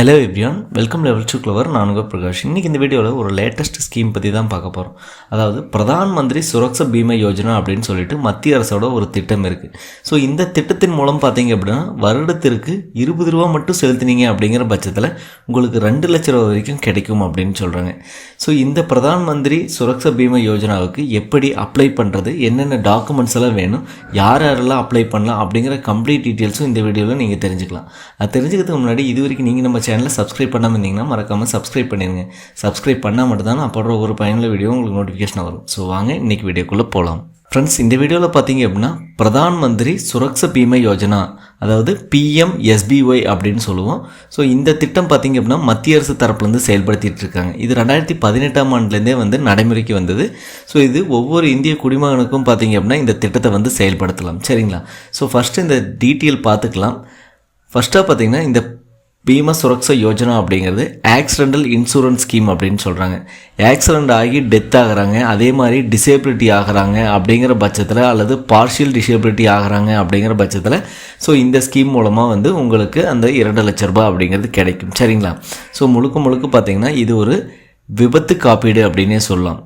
Hello everyone welcome level to clever நான் உங்கள் பிரகாஷ். இன்றைக்கி இந்த வீடியோவில் ஒரு லேட்டஸ்ட் ஸ்கீம் பற்றி தான் பார்க்க போகிறோம் அதாவது பிரதான் மந்திரி சுரக்ஷ பீமா யோஜனா அப்படின்னு சொல்லிட்டு மத்திய அரசோட ஒரு திட்டம் இருக்குது ஸோ இந்த திட்டத்தின் மூலம் பார்த்தீங்க அப்படின்னா வருடத்திற்கு இருபது ரூபா மட்டும் செலுத்தினீங்க அப்படிங்கிற பட்சத்தில் உங்களுக்கு ரெண்டு லட்ச ரூபா வரைக்கும் கிடைக்கும் அப்படின்னு சொல்கிறாங்க ஸோ இந்த பிரதான் மந்திரி சுரக்ஷா பீமா யோஜனாவுக்கு எப்படி அப்ளை பண்ணுறது என்னென்ன டாக்குமெண்ட்ஸ் எல்லாம் வேணும் யார் யாரெல்லாம் அப்ளை பண்ணலாம் அப்படிங்கிற கம்ப்ளீட் டீட்டெயில்ஸும் இந்த வீடியோவில் நீங்கள் தெரிஞ்சுக்கலாம். அது தெரிஞ்சுக்கிறதுக்கு முன்னாடி இது வரைக்கும் நீங்கள் நம்ம சேனலை சப்ஸ்கிரைப் பண்ணாமல் இருந்தீங்கன்னா மறக்காமல் சப்ஸ்கிரைப் பண்ணிடுங்க சப்ஸ்கிரைப் பண்ணால் மட்டும்தான் நான் போடுற ஒரு பயனுள்ள வீடியோ உங்களுக்கு நோட்டிஃபிகேஷன் வரும். ஸோ வாங்க இன்றைக்கி வீடியோக்குள்ளே போகலாம் ஃப்ரெண்ட்ஸ் இந்த வீடியோவில் பார்த்தீங்க அப்படின்னா பிரதான் மந்திரி சுரக்ஷ பீமா யோஜனா அதாவது பிஎம்எஸ்பிஒய் அப்படின்னு சொல்லுவோம். ஸோ இந்த திட்டம் பார்த்தீங்க அப்படின்னா மத்திய அரசு தரப்புலேருந்து செயல்படுத்திகிட்டு இருக்காங்க. இது ரெண்டாயிரத்தி பதினெட்டாம் ஆண்டுலேருந்தே வந்து நடைமுறைக்கு வந்தது. ஸோ இது ஒவ்வொரு இந்திய குடிமகனுக்கும் பார்த்தீங்க அப்படின்னா இந்த திட்டத்தை வந்து செயல்படுத்தலாம். சரிங்களா? ஸோ ஃபஸ்ட்டு இந்த டீட்டெயில் பார்த்துக்கலாம் ஃபஸ்ட்டாக பார்த்தீங்கன்னா இந்த பீமா சுரக்ஷா யோஜனா அப்படிங்கிறது ஆக்சிடென்டல் இன்சூரன்ஸ் ஸ்கீம் அப்படின்னு சொல்கிறாங்க ஆக்சிடெண்ட் ஆகி டெத் ஆகுறாங்க. அதே மாதிரி டிசேபிலிட்டி ஆகிறாங்க அப்படிங்கிற பட்சத்தில் அல்லது பார்ஷியல் டிசேபிலிட்டி ஆகுறாங்க அப்படிங்கிற பட்சத்தில் ஸோ இந்த ஸ்கீம் மூலமாக வந்து உங்களுக்கு அந்த இரண்டு லட்ச ரூபாய் அப்படிங்கிறது கிடைக்கும். சரிங்களா? ஸோ முழுக்க முழுக்க பார்த்தீங்கன்னா இது ஒரு விபத்து காப்பீடு அப்படின்னே சொல்லலாம்.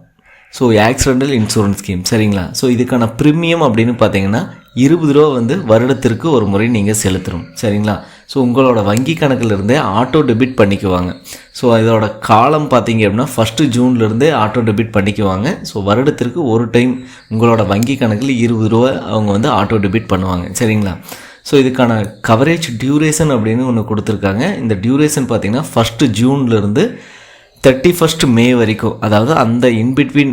ஸோ ஆக்சிடென்டல் இன்சூரன்ஸ் ஸ்கீம் சரிங்களா? ஸோ இதுக்கான ப்ரீமியம் அப்படின்னு பார்த்தீங்கன்னா இருபது ரூபா வந்து வருடத்திற்கு ஒரு முறை நீங்கள் செலுத்தணும். சரிங்களா? ஸோ உங்களோட வங்கி கணக்கிலிருந்தே ஆட்டோ டெபிட் பண்ணிக்குவாங்க. ஸோ இதோட காலம் பார்த்தீங்க அப்படின்னா ஃபஸ்ட்டு ஜூன்லேருந்தே ஆட்டோ டெபிட் பண்ணிக்குவாங்க. ஸோ வருடத்திற்கு ஒரு டைம் உங்களோட வங்கி கணக்கில் இருபது ரூபா அவங்க வந்து ஆட்டோ டெபிட் பண்ணுவாங்க. சரிங்களா? ஸோ இதுக்கான கவரேஜ் டியூரேஷன் அப்படின்னு ஒன்று கொடுத்துருக்காங்க. இந்த டியூரேஷன் பார்த்தீங்கன்னா ஃபஸ்ட்டு ஜூன்லேருந்து தேர்ட்டி ஃபஸ்ட் மே வரைக்கும் அதாவது அந்த இன்பிட்வீன்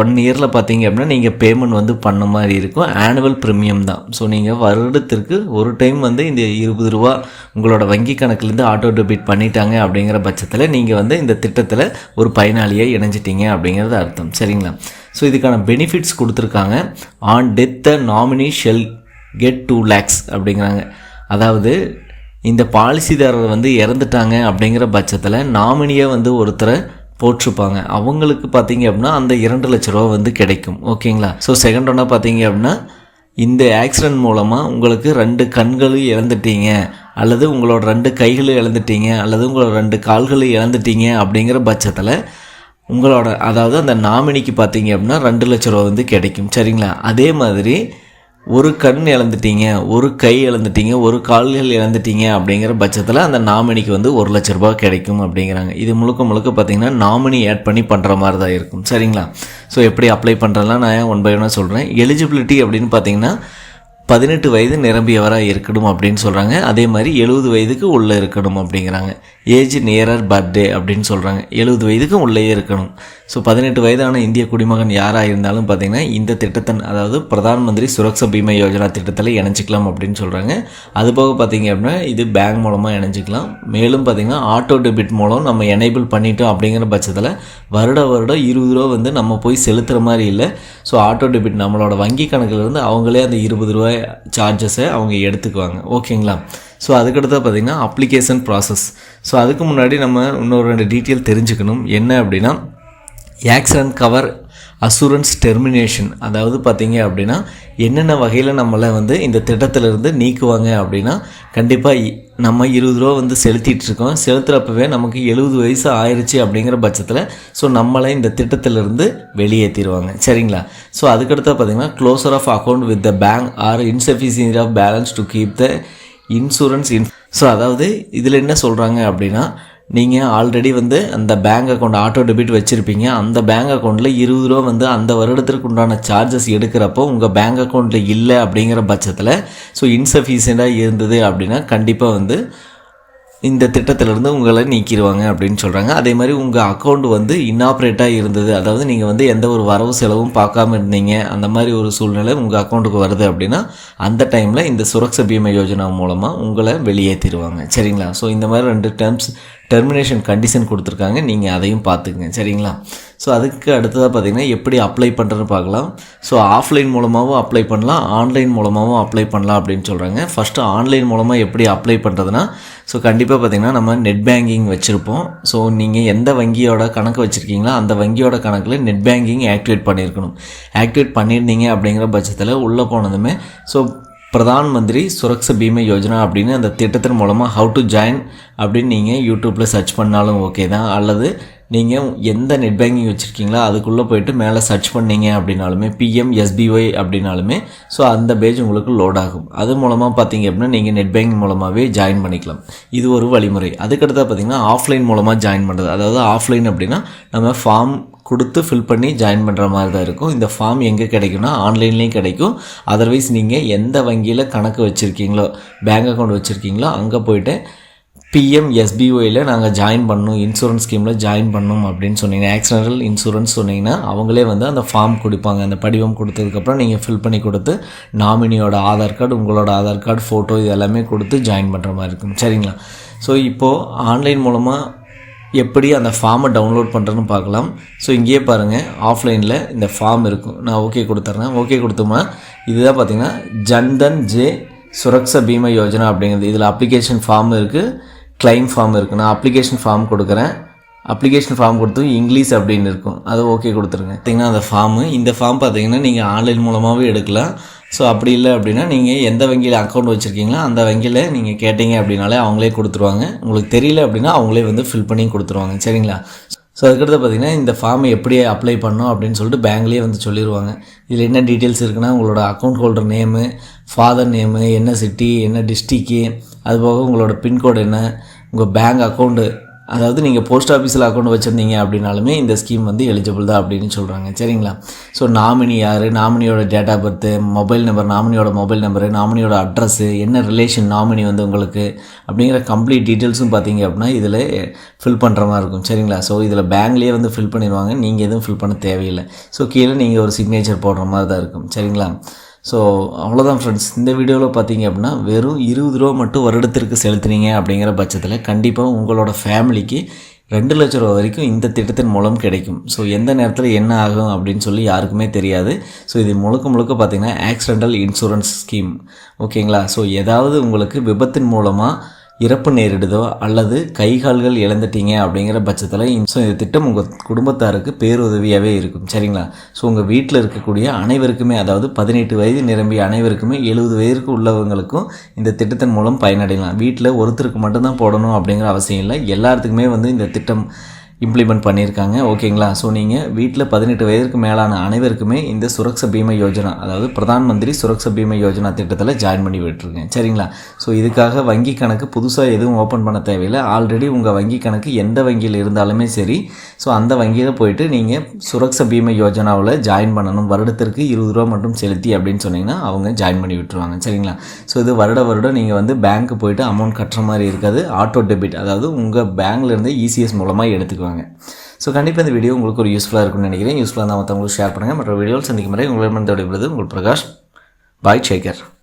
ஒன் இயரில் பார்த்தீங்க அப்படின்னா நீங்கள் பேமெண்ட் வந்து பண்ண மாதிரி இருக்கும். ஆனுவல் ப்ரீமியம் தான். ஸோ நீங்கள் வருடத்திற்கு ஒரு டைம் வந்து இந்த இருபது ரூபா உங்களோட வங்கி கணக்குலேருந்து ஆட்டோ டெபிட் பண்ணிட்டாங்க அப்படிங்கிற பட்சத்தில் நீங்கள் வந்து இந்த திட்டத்தில் ஒரு பயனாளியாக இணைஞ்சிட்டீங்க அப்படிங்கிறது அர்த்தம். சரிங்களா? ஸோ இதுக்கான பெனிஃபிட்ஸ் கொடுத்துருக்காங்க. On death the nominee shall get two lakhs அப்படிங்கிறாங்க. அதாவது இந்த பாலிசிதாரர் வந்து இறந்துட்டாங்க அப்படிங்கிற பட்சத்தில் நாமினியை வந்து ஒருத்தரை போட்டிருப்பாங்க. அவங்களுக்கு பார்த்தீங்க அப்படின்னா அந்த இரண்டு லட்ச ரூபா வந்து கிடைக்கும். ஓகேங்களா? ஸோ செகண்ட் ஒன்றா பார்த்தீங்க அப்படின்னா இந்த ஆக்சிடென்ட் மூலமாக உங்களுக்கு ரெண்டு கண்களும் இழந்துட்டீங்க. அல்லது உங்களோட ரெண்டு கைகளும் இழந்துட்டீங்க. அல்லது உங்களோட ரெண்டு கால்களும் இழந்துட்டீங்க அப்படிங்கிற பட்சத்தில் உங்களோட அதாவது அந்த நாமினிக்கு பார்த்தீங்க அப்படின்னா ரெண்டு லட்ச ரூபா வந்து கிடைக்கும். சரிங்களா? அதே மாதிரி ஒரு கண் இழந்துட்டீங்க ஒரு கை இழந்துட்டீங்க ஒரு கால்கள் இழந்துட்டீங்க அப்படிங்கிற பட்சத்தில் அந்த நாமினிக்கு வந்து ஒரு லட்ச ரூபாய் கிடைக்கும் அப்படிங்கிறாங்க. இது முழுக்க முழுக்க பார்த்தீங்கன்னா நாமினி ஆட் பண்ணி பண்ணுற மாதிரி தான் இருக்கும். சரிங்களா? ஸோ எப்படி அப்ளை பண்ணுறதுலாம் நான் ஒன் பை ஒன்னாக சொல்கிறேன் எலிஜிபிலிட்டி அப்படின்னு பார்த்தீங்கன்னா பதினெட்டு வயது நிரம்பியவராக இருக்கணும் அப்படின்னு சொல்கிறாங்க அதே மாதிரி எழுபது வயதுக்கு உள்ளே இருக்கணும் அப்படிங்கிறாங்க. ஏஜ் நியரர் பர்த்டே அப்படின்னு சொல்கிறாங்க எழுபது வயதுக்கும் உள்ளே இருக்கணும். ஸோ பதினெட்டு வயதான இந்திய குடிமகன் யாராக இருந்தாலும் பார்த்திங்கன்னா இந்த திட்டத்தை அதாவது பிரதான் மந்திரி சுரக்ஷா பீமா யோஜனா திட்டத்தில் இணைச்சிக்கலாம் அப்படின்னு சொல்கிறாங்க அதுபோக பார்த்திங்க அப்படின்னா இது பேங்க் மூலமாக இணைஞ்சிக்கலாம். மேலும் பார்த்திங்கன்னா ஆட்டோ டெபிட் மூலம் நம்ம எனேபிள் பண்ணிட்டோம் அப்படிங்கிற பட்சத்தில் வருட வருடம் இருபது ரூபா வந்து நம்ம போய் செலுத்துகிற மாதிரி இல்லை. ஸோ ஆட்டோ டெபிட் நம்மளோட வங்கி கணக்கிலிருந்து அவங்களே அந்த இருபது ரூபாய் சார்ஜஸை அவங்க எடுத்துக்குவாங்க. ஓகேங்களா? ஸோ அதுக்கடுத்து பார்த்திங்கன்னா அப்ளிகேஷன் ப்ராசஸ் ஸோ அதுக்கு முன்னாடி நம்ம இன்னொரு ரெண்டு டீட்டெயில் தெரிஞ்சுக்கணும். என்ன அப்படின்னா ஆக்சிடென்ட் கவர் அசூரன்ஸ் டெர்மினேஷன் அதாவது பார்த்தீங்க அப்படின்னா என்னென்ன வகையில் நம்மளை வந்து இந்த திட்டத்திலிருந்து நீக்குவாங்க அப்படின்னா கண்டிப்பாக நம்ம இருபது ரூபா வந்து செலுத்திட்டு இருக்கோம். செலுத்துகிறப்பவே நமக்கு எழுபது வயசு ஆயிடுச்சு அப்படிங்கிற பட்சத்தில் ஸோ நம்மளை இந்த திட்டத்திலிருந்து வெளியேற்றிடுவாங்க சரிங்களா? ஸோ அதுக்கடுத்து பார்த்தீங்கன்னா closure of account with the bank or insufficiency of balance to keep the insurance in so அதாவது இதில் என்ன சொல்கிறாங்க அப்படின்னா நீங்கள் ஆல்ரெடி வந்து அந்த பேங்க் அக்கௌண்ட் ஆட்டோ டெபிட் வச்சுருப்பீங்க. அந்த பேங்க் அக்கௌண்ட்டில் இருபது ரூபா வந்து அந்த வருடத்திற்கு உண்டான சார்ஜஸ் எடுக்கிறப்போ உங்கள் பேங்க் அக்கௌண்ட்டில் இல்லை அப்படிங்கிற பட்சத்தில் ஸோ இன்சஃபிஷியண்ட்டாக இருந்தது அப்படின்னா கண்டிப்பாக வந்து இந்த திட்டத்திலேருந்து உங்களை நீக்கிடுவாங்க அப்படின்னு சொல்கிறாங்க அதே மாதிரி உங்கள் அக்கௌண்ட் வந்து இன்னாப்ரேட்டாக இருந்தது. அதாவது நீங்கள் வந்து எந்த ஒரு வரவு செலவும் பார்க்காம இருந்தீங்க. அந்த மாதிரி ஒரு சூழ்நிலை உங்கள் அக்கௌண்ட்டுக்கு வருது அப்படின்னா அந்த டைமில் இந்த சுரக்ஷ பீமா யோஜனா மூலமாக உங்களை வெளியேற்றிடுவாங்க சரிங்களா? ஸோ இந்த மாதிரி ரெண்டு டேர்ம்ஸ் டெர்மினேஷன் கண்டிஷன் கொடுத்துருக்காங்க. நீங்கள் அதையும் பார்த்துக்குங்க. சரிங்களா? ஸோ அதுக்கு அடுத்ததாக பார்த்தீங்கன்னா எப்படி அப்ளை பண்ணுறதுன்னு பார்க்கலாம். ஸோ ஆஃப்லைன் மூலமாகவும் அப்ளை பண்ணலாம். ஆன்லைன் மூலமாகவும் அப்ளை பண்ணலாம் அப்படின்னு சொல்கிறாங்க ஃபஸ்ட்டு ஆன்லைன் மூலமாக எப்படி அப்ளை பண்ணுறதுனா ஸோ கண்டிப்பாக பார்த்தீங்கன்னா நம்ம நெட் பேங்கிங் வச்சுருப்போம். ஸோ நீங்கள் எந்த வங்கியோட கணக்கு வச்சுருக்கீங்களோ அந்த வங்கியோட கணக்கில் நெட் பேங்கிங் ஆக்டிவேட் பண்ணியிருக்கணும். ஆக்டிவேட் பண்ணியிருந்தீங்க அப்படிங்கிற பட்சத்தில் உள்ளே போனதுமே ஸோ பிரதான் மந்திரி சுரக்ஷ பீம யோஜனா அப்படின்னு அந்த திட்டத்தின் மூலமாக ஹவு டு ஜாயின் அப்படின்னு நீங்கள் யூடியூப்பில் சர்ச் பண்ணாலும் ஓகே தான். அல்லது நீங்கள் எந்த நெட் பேங்கிங் வச்சுருக்கீங்களோ அதுக்குள்ளே போயிட்டு மேலே சர்ச் பண்ணீங்க அப்படின்னாலுமே பிஎம் எஸ்பிஒய் அப்படின்னாலுமே ஸோ அந்த பேஜ் உங்களுக்கு லோட் ஆகும். அது மூலமாக பார்த்தீங்க அப்படின்னா நீங்கள் நெட் பேங்கிங் மூலமாகவே ஜாயின் பண்ணிக்கலாம். இது ஒரு வழிமுறை. அதுக்கடுத்து பார்த்தீங்கன்னா ஆஃப்லைன் மூலமாக ஜாயின் பண்ணுறது அதாவது ஆஃப்லைன் அப்படின்னா நம்ம ஃபார்ம் கொடுத்து ஃபில் பண்ணி ஜாயின் பண்ணுற மாதிரி தான் இருக்கும். இந்த ஃபார்ம் எங்கே கிடைக்கும்னா ஆன்லைன்லேயும் கிடைக்கும். அதர்வைஸ் நீங்கள் எந்த வங்கியில் கணக்கு வச்சுருக்கீங்களோ பேங்க் அக்கௌண்ட் வச்சுருக்கீங்களோ அங்கே போய்ட்டு பிஎம் எஸ்பிஒயில் நாங்கள் ஜாயின் பண்ணணும் இன்சூரன்ஸ் ஸ்கீமில் ஜாயின் பண்ணணும் அப்படின்னு சொன்னீங்கன்னா ஆக்சிடென்டல் இன்சூரன்ஸ் சொன்னீங்கன்னா அவங்களே வந்து அந்த ஃபார்ம் கொடுப்பாங்க. அந்த படிவம் கொடுத்ததுக்கப்புறம் நீங்கள் ஃபில் பண்ணி கொடுத்து நாமினியோட ஆதார் கார்டு உங்களோட ஆதார் கார்டு ஃபோட்டோ இது எல்லாமே கொடுத்து ஜாயின் பண்ணுற மாதிரி இருக்கும். சரிங்களா? ஸோ இப்போது ஆன்லைன் மூலமாக எப்படி அந்த ஃபார்மை டவுன்லோட் பண்ணுறதுன்னு பார்க்கலாம். ஸோ இங்கேயே பாருங்கள் ஆஃப்லைனில் இந்த ஃபார்ம் இருக்கும். நான் ஓகே கொடுத்துட்றேன் ஓகே கொடுத்தோம்னா இதுதான் பார்த்தீங்கன்னா ஜன்தன் ஜே சுரக்ஷா பீமா யோஜனா அப்படிங்கிறது. இதில் அப்ளிகேஷன் ஃபார்ம் இருக்குது கிளைம் ஃபார்ம் இருக்குது நான் அப்ளிகேஷன் ஃபார்ம் கொடுக்குறேன். அப்ளிகேஷன் ஃபார்ம் கொடுத்து இங்கிலீஷ் அப்படின்னு இருக்கும். அதை ஓகே கொடுத்துருங்க. பார்த்திங்கன்னா அந்த ஃபார்மு இந்த ஃபார்ம் பார்த்தீங்கன்னா நீங்கள் ஆன்லைன் மூலமாகவே எடுக்கலாம். ஸோ அப்படி இல்லை அப்படின்னா நீங்கள் எந்த வங்கியில் அக்கௌண்ட் வச்சுருக்கீங்களோ அந்த வங்கியில் நீங்கள் கேட்டீங்க அப்படின்னாலே அவங்களே கொடுத்துருவாங்க. உங்களுக்கு தெரியல அப்படின்னா அவங்களே வந்து ஃபில் பண்ணி கொடுத்துருவாங்க. சரிங்களா? ஸோ அதுக்கடுத்து பார்த்தீங்கன்னா இந்த ஃபார்மை எப்படி அப்ளை பண்ணணும் அப்படின்னு சொல்லிட்டு பேங்க்லேயே வந்து சொல்லிடுவாங்க இதில் என்ன டீட்டெயில்ஸ் இருக்குன்னா உங்களோட account holder name father name என்ன சிட்டி என்ன டிஸ்ட்ரிக்கு அதுபோக உங்களோட பின்கோடு என்ன உங்கள் பேங்க் அக்கௌண்ட்டு அதாவது நீங்கள் போஸ்ட் ஆஃபீஸில் அக்கௌண்ட் வச்சுருந்தீங்க அப்படின்னாலுமே இந்த ஸ்கீம் வந்து எலிஜிபிள் தான் அப்படின்னு சொல்கிறாங்க சரிங்களா? ஸோ நாமினி யார்? நாமினியோட date of birth mobile number நாமினியோட mobile number நாமினியோட அட்ரஸ்ஸு என்ன ரிலேஷன் நாமினி வந்து உங்களுக்கு? அப்படிங்கிற கம்ப்ளீட் டீட்டெயில்ஸும் பார்த்தீங்க அப்படின்னா இதில் ஃபில் பண்ணுற மாதிரி இருக்கும். சரிங்களா? ஸோ இதில் பேங்க்லேயே வந்து ஃபில் பண்ணிடுவாங்க. நீங்கள் எதுவும் ஃபில் பண்ண தேவையில்லை. ஸோ கீழே நீங்கள் ஒரு சிக்னேச்சர் போடுற மாதிரி தான் இருக்கும். சரிங்களா? ஸோ அவ்வளோதான் ஃப்ரெண்ட்ஸ் இந்த வீடியோவில் பார்த்தீங்க அப்படின்னா வெறும் இருபது ரூபா மட்டும் வருடத்திற்கு செலுத்துனீங்க அப்படிங்கிற பட்சத்தில் கண்டிப்பாக உங்களோட ஃபேமிலிக்கு ரெண்டு லட்ச ரூபா வரைக்கும் இந்த திட்டத்தின் மூலம் கிடைக்கும். ஸோ எந்த நேரத்தில் என்ன ஆகும் அப்படின்னு சொல்லி யாருக்குமே தெரியாது. ஸோ இது முழுக்க முழுக்க பார்த்தீங்கன்னா ஆக்சிடென்டல் இன்சூரன்ஸ் ஸ்கீம் ஓகேங்களா ஸோ ஏதாவது உங்களுக்கு விபத்தின் மூலமாக இறப்பு நேரிடுதோ அல்லது கை கால்கள் இழந்துட்டீங்க அப்படிங்கிற பட்சத்தில் ஸோ இந்த திட்டம் உங்கள் குடும்பத்தாருக்கு பேருதவியாகவே இருக்கும். சரிங்களா? ஸோ உங்கள் வீட்டில் இருக்கக்கூடிய அனைவருக்குமே அதாவது பதினெட்டு வயது நிரம்பிய அனைவருக்குமே எழுபது வயதுக்கு உள்ளவங்களுக்கும் இந்த திட்டத்தின் மூலம் பயனடையலாம். வீட்டில் ஒருத்தருக்கு மட்டும்தான் போடணும் அப்படிங்கிற அவசியம் இல்லை. எல்லாத்துக்குமே வந்து இந்த திட்டம் இம்ப்ளிமெண்ட் பண்ணியிருக்காங்க. ஓகேங்களா? ஸோ நீங்கள் வீட்டில் பதினெட்டு வயதுக்கு மேலான அனைவருக்குமே இந்த சுரக்ஷ பீமா யோஜனா அதாவது பிரதான் மந்திரி சுரக்ஷ பீமா யோஜனா திட்டத்தில் ஜாயின் பண்ணி விட்டுருக்கேன். சரிங்களா? ஸோ இதுக்காக வங்கி கணக்கு புதுசாக எதுவும் ஓப்பன் பண்ண தேவையில்லை. ஆல்ரெடி உங்கள் வங்கி கணக்கு எந்த வங்கியில் இருந்தாலுமே சரி. ஸோ அந்த வங்கியில் போயிட்டு நீங்கள் சுரக்ஷ பீமா யோஜனாவில் ஜாயின் பண்ணணும். வருடத்திற்கு இருபது ரூபா மட்டும் செலுத்தி அப்படின்னு சொன்னீங்கன்னா அவங்க ஜாயின் பண்ணி விட்டுருவாங்க. சரிங்களா? ஸோ இது வருட வருடம் நீங்கள் வந்து பேங்க்கு போயிட்டு அமௌண்ட் கட்டுற மாதிரி இருக்காது. ஆட்டோ டெபிட் அதாவது உங்கள் பேங்க்லேருந்து இசிஎஸ் மூலமாக எடுத்துக்குவாங்க. ஸோ கண்டிப்பாக இந்த வீடியோ உங்களுக்கு ஒரு யூஸ்ஃபுல்லாக இருக்கும்னு நினைக்கிறேன். யூஸ்ஃபுல்லாக இருந்தால் மற்றவங்களுக்கு ஷேர் பண்ணுங்கள் மற்ற வீடியோவில் சந்திக்கும் முறை உங்களிடமிருந்து விடைபெறுவது உங்கள் பிரகாஷ். பாய் சேகர்